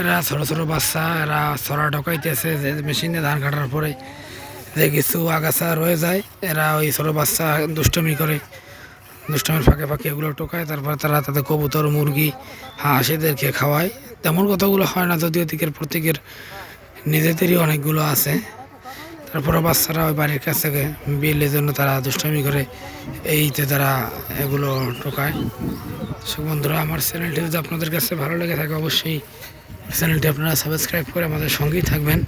এরা ছোট ছোট বাচ্চা, এরা ছড়া ঢোকাইতেছে, যে মেশিনে ধান কাটার পরে যে কিছু আগাছা রয়ে যায়, এরা ওই ছোট বাচ্চা দুষ্টমি করে। দুষ্টমির ফাঁকে ফাঁকে এগুলো টোকায়, তারপর তারা তাদের কবুতর, মুরগি, হাঁস এদেরকে খাওয়ায়। তেমন কতগুলো হয় না, যদিও দিকের প্রত্যেকের নিজেদেরই অনেকগুলো আছে। তারপরে বাচ্চারা ওই বাড়ির কাছ থেকে বিলের জন্য তারা দুষ্টমি করে এইতে তারা এগুলো টোকায়। সো বন্ধুরা, আমার চ্যানেলটি যদি আপনাদের কাছে ভালো লেগে থাকে, অবশ্যই চ্যানেলটি আপনারা সাবস্ক্রাইব করে আমাদের সঙ্গেই থাকবেন।